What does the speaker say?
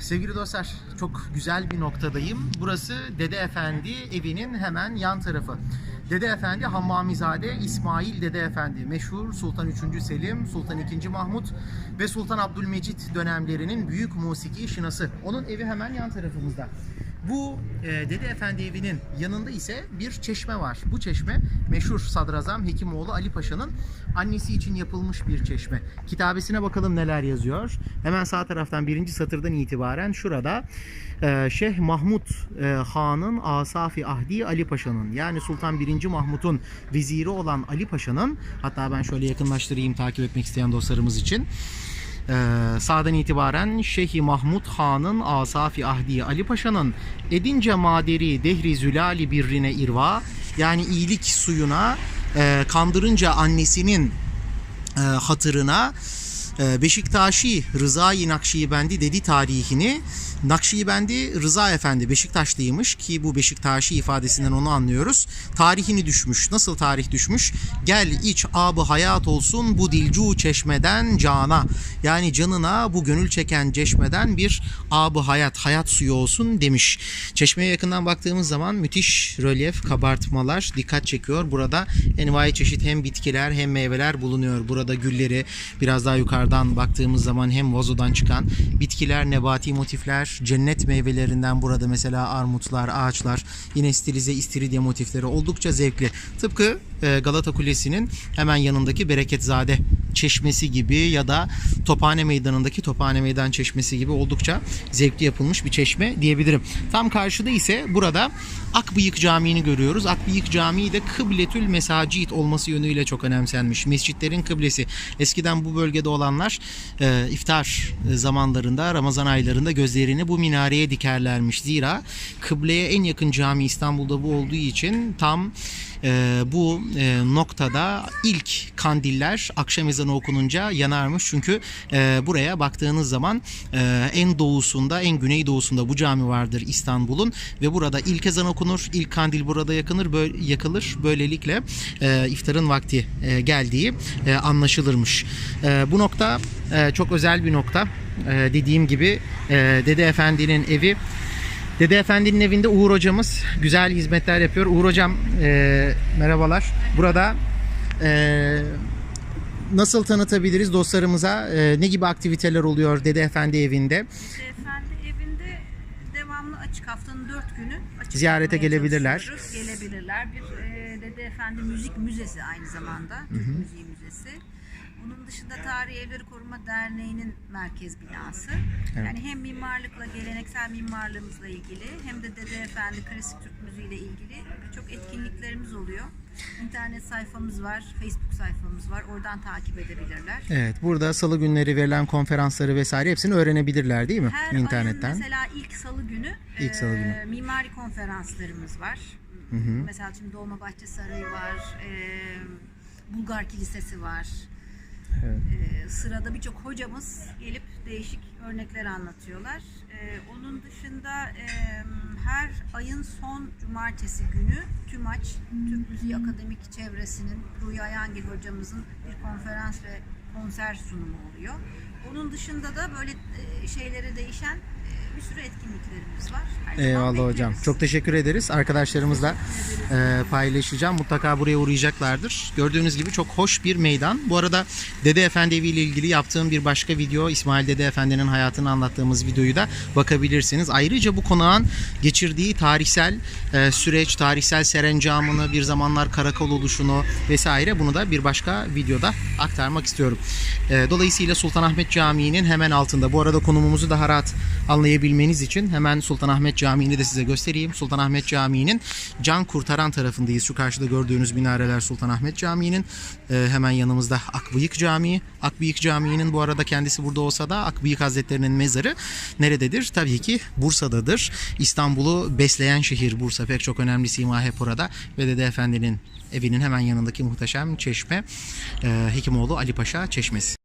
Sevgili dostlar, çok güzel bir noktadayım. Burası Dede Efendi evinin hemen yan tarafı. Dede Efendi Hammamizade İsmail Dede Efendi meşhur Sultan 3. Selim, Sultan 2. Mahmut ve Sultan Abdülmecit dönemlerinin büyük musiki şinası. Onun evi hemen yan tarafımızda. Bu e, Dede Efendi evinin yanında ise bir çeşme var. Bu çeşme meşhur Sadrazam Hekimoğlu Ali Paşa'nın annesi için yapılmış bir çeşme. Kitabesine bakalım neler yazıyor. Hemen sağ taraftan birinci satırdan itibaren şurada e, Şeyh Mahmud e, Han'ın Asafi Ahdi Ali Paşa'nın yani Sultan 1. Mahmud'un veziri olan Ali Paşa'nın hatta ben şöyle yakınlaştırayım takip etmek isteyen dostlarımız için. Ee, sağdan itibaren Şeyhi Mahmud Han'ın Asafi Ahdi Ali Paşa'nın Edince Maderi Dehri Zülali Birrine irva yani iyilik suyuna e, kandırınca annesinin e, hatırına e, Beşiktaşi Rızai Nakşibendi dedi tarihini Nakşibendi Rıza Efendi Beşiktaşlıymış ki bu Beşiktaşi ifadesinden onu anlıyoruz. Tarihini düşmüş. Nasıl tarih düşmüş? Gel iç abı hayat olsun bu dilcu çeşmeden cana. Yani canına bu gönül çeken çeşmeden bir abı hayat, hayat suyu olsun demiş. Çeşmeye yakından baktığımız zaman müthiş rölyef, kabartmalar dikkat çekiyor. Burada envai çeşit hem bitkiler hem meyveler bulunuyor. Burada gülleri biraz daha yukarıdan baktığımız zaman hem vazodan çıkan bitkiler, nebati motifler, cennet meyvelerinden burada mesela armutlar, ağaçlar, yine stilize istiridye motifleri oldukça zevkli. Tıpkı e, Galata Kulesi'nin hemen yanındaki Bereketzade çeşmesi gibi ya da Tophane Meydanı'ndaki Tophane Meydan çeşmesi gibi oldukça zevkli yapılmış bir çeşme diyebilirim. Tam karşıda ise burada Akbıyık Camii'ni görüyoruz. Akbıyık Camii de Kıbletül Mesacit olması yönüyle çok önemsenmiş. Mescitlerin kıblesi. Eskiden bu bölgede olanlar e, iftar zamanlarında Ramazan aylarında gözlerini bu minareye dikerlermiş. Zira kıbleye en yakın cami İstanbul'da bu olduğu için tam e, bu e, noktada ilk kandiller akşam ezanı okununca yanarmış. Çünkü e, buraya baktığınız zaman e, en doğusunda, en güney doğusunda bu cami vardır İstanbul'un ve burada ilk ezan okunur, ilk kandil burada yakınır, böyle, yakılır. Böylelikle e, iftarın vakti e, geldiği e, anlaşılırmış. E, bu nokta e, çok özel bir nokta. E, dediğim gibi e, Dede Efendi'nin evi Dede Efendi'nin evinde Uğur hocamız güzel hizmetler yapıyor. Uğur hocam e, merhabalar. Burada e, nasıl tanıtabiliriz dostlarımıza? E, ne gibi aktiviteler oluyor Dede Efendi evinde? Dede Efendi evinde devamlı açık haftanın dört günü açık Ziyarete gelebilirler. Gelebilirler. Bir e, Dede Efendi Müzik Müzesi aynı zamanda. Türk Müziği Müzesi. Bunun dışında Tarihi Evleri Koruma Derneği'nin merkez binası. Yani hem mimarlıkla, geleneksel mimarlığımızla ilgili hem de Dede Efendi klasik Türk müziği ile ilgili birçok etkinliklerimiz oluyor. İnternet sayfamız var, Facebook sayfamız var. Oradan takip edebilirler. Evet, burada salı günleri verilen konferansları vesaire hepsini öğrenebilirler değil mi? Her internetten. ayın mesela ilk salı günü, İlk salı günü. mimari konferanslarımız var. Mesela şimdi Dolmabahçe Sarayı var, e, Bulgar Kilisesi var. E, sırada birçok hocamız gelip değişik örnekler anlatıyorlar. E, onun dışında e, her ayın son cumartesi günü TÜMAÇ, Türk Müziği Akademik Çevresi'nin Ruhi Ayangil hocamızın bir konferans ve konser sunumu oluyor. Onun dışında da böyle e, şeylere değişen bir sürü etkinliklerimiz var. Her Eyvallah hocam. bekleriz. Çok teşekkür ederiz. Arkadaşlarımızla e, paylaşacağım. Mutlaka buraya uğrayacaklardır. Gördüğünüz gibi çok hoş bir meydan. Bu arada Dede Efendi evi ile ilgili yaptığım bir başka video İsmail Dede Efendi'nin hayatını anlattığımız videoyu da bakabilirsiniz. Ayrıca bu konağın geçirdiği tarihsel e, süreç, tarihsel serencamını, bir zamanlar karakol oluşunu vesaire bunu da bir başka videoda aktarmak istiyorum. E, dolayısıyla Sultanahmet Camii'nin hemen altında. Bu arada konumumuzu daha rahat anlayabilmeniz için hemen Sultanahmet Camii'ni de size göstereyim. Sultanahmet Camii'nin can kurtaran tarafındayız. Şu karşıda gördüğünüz minareler Sultanahmet Camii'nin. Ee, hemen yanımızda Akbıyık Camii. Akbıyık Camii'nin bu arada kendisi burada olsa da Akbıyık Hazretleri'nin mezarı nerededir? Tabii ki Bursa'dadır. İstanbul'u besleyen şehir Bursa. Pek çok önemli sima hep orada. Ve Dede Efendi'nin evinin hemen yanındaki muhteşem çeşme e, Hekimoğlu Ali Paşa Çeşmesi.